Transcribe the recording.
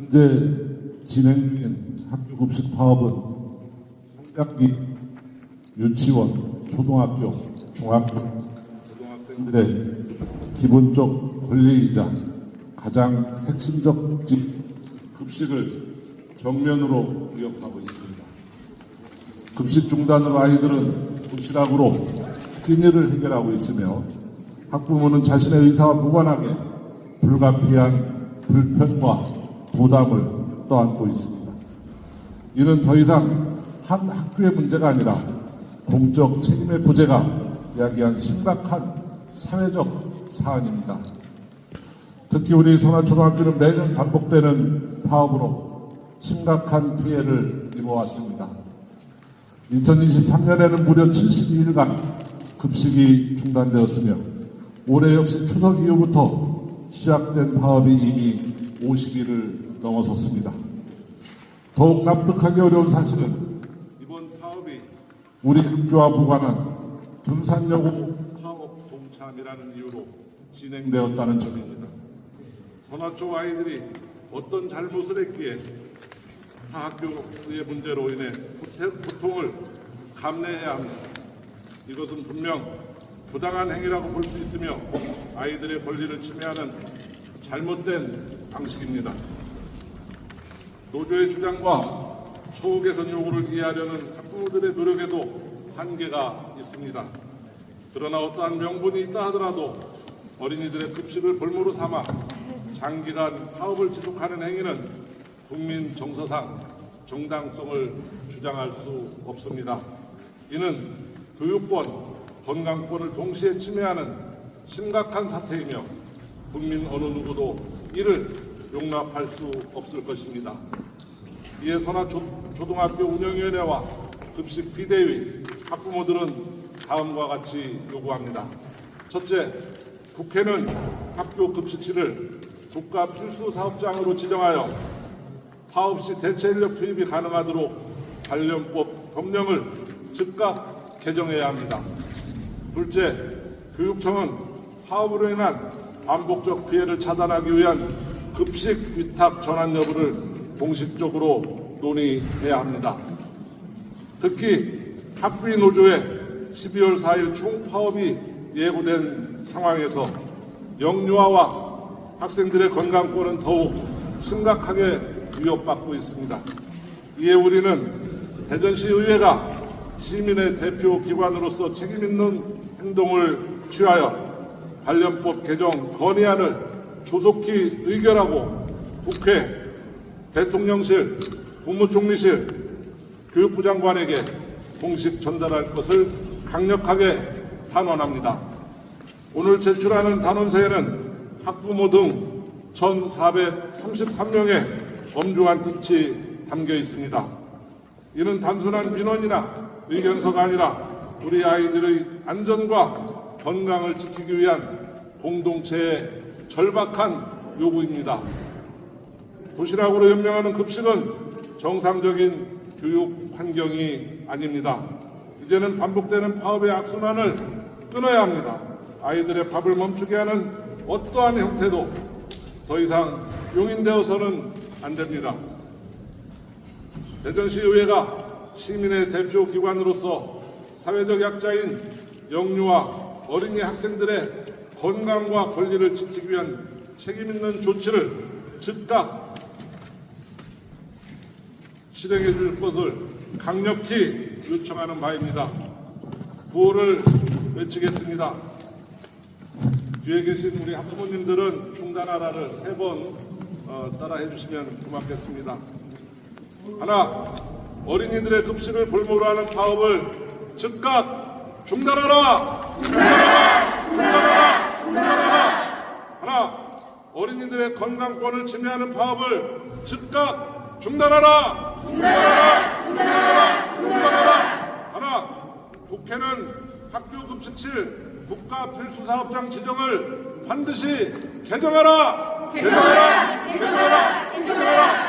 현재 진행 중인 학교 급식 파업은 성장기 유치원, 초등학교, 중학교, 고등학생들의 기본적 권리이자 가장 핵심적 집 급식을 정면으로 위협하고 있습니다. 급식 중단으로 아이들은 도시락으로 끼니를 해결하고 있으며 학부모는 자신의 의사와 무관하게 불가피한 불편과 부담을 떠안고 있습니다. 이는 더 이상 한 학교의 문제가 아니라 공적 책임의 부재가 야기한 심각한 사회적 사안입니다. 특히 우리 선화초등학교는 매년 반복되는 파업으로 심각한 피해를 입어왔습니다. 2023년에는 무려 72일간 급식이 중단되었으며 올해 역시 추석 이후부터 시작된 파업이 이미 50일을 넘어섰습니다. 더욱 납득하기 어려운 사실은 이번 파업이 우리 학교와 무관한 둔산여고 파업 동참이라는 이유로 진행되었다는 점입니다. 선화초 아이들이 어떤 잘못을 했기에 타 학교의 문제로 인해 고통을 감내해야 합니다. 이것은 분명 부당한 행위라고 볼 수 있으며 아이들의 권리를 침해하는 잘못된 방식입니다. 노조의 주장과 처우 개선 요구를 이해하려는 학부모들의 노력에도 한계가 있습니다. 그러나 어떠한 명분이 있다 하더라도 어린이들의 급식을 볼모로 삼아 장기간 파업을 지속하는 행위는 국민 정서상 정당성을 주장할 수 없습니다. 이는 교육권, 건강권을 동시에 침해하는 심각한 사태이며 국민 어느 누구도 이를 용납할 수 없을 것입니다. 이에 선화 초, 초등학교 운영위원회와 급식 비대위, 학부모들은 다음과 같이 요구합니다. 첫째, 국회는 학교 급식실을 국가 필수 사업장으로 지정하여 파업 시 대체 인력 투입이 가능하도록 관련법 법령을 즉각 개정해야 합니다. 둘째, 교육청은 파업으로 인한 반복적 피해를 차단하기 위한 급식 위탁 전환 여부를 공식적으로 논의해야 합니다. 특히 학비 노조의 12월 4일 총파업이 예고된 상황에서 영유아와 학생들의 건강권은 더욱 심각하게 위협받고 있습니다. 이에 우리는 대전시 의회가 시민의 대표 기관으로서 책임 있는 행동을 취하여 관련법 개정 건의안을 조속히 의결하고 국회, 대통령실, 국무총리실, 교육부 장관에게 공식 전달할 것을 강력하게 탄원합니다. 오늘 제출하는 단원서에는 학부모 등 1,433명의 엄중한 뜻이 담겨 있습니다. 이는 단순한 민원이나 의견서가 아니라 우리 아이들의 안전과 건강을 지키기 위한 공동체의 절박한 요구입니다. 도시락으로 연명하는 급식은 정상적인 교육 환경이 아닙니다. 이제는 반복되는 파업의 악순환을 끊어야 합니다. 아이들의 밥을 멈추게 하는 어떠한 형태도 더 이상 용인되어서는 안 됩니다. 대전시 의회가 시민의 대표 기관으로서 사회적 약자인 영유아 어린이 학생들의 건강과 권리를 지키기 위한 책임 있는 조치를 즉각 실행해 줄 것을 강력히 요청하는 바입니다. 구호를 외치겠습니다. 뒤에 계신 우리 학부모님들은 중단하라를 세번 어, 따라해 주시면 고맙겠습니다. 하나, 어린이들의 급식을 볼모로 하는 파업을 즉각 중단하라! 중단하라! 중단하라! 중단하라! 하나, 어린이들의 건강권을 침해하는 파업을 즉각 중단하라! 중단하라! 중단하라! 중단하라! 하나, 국회는 학교 급식실 국가 필수 사업장 지정을 반드시 개정하라! 개정하라! 개정하라! 개정하라!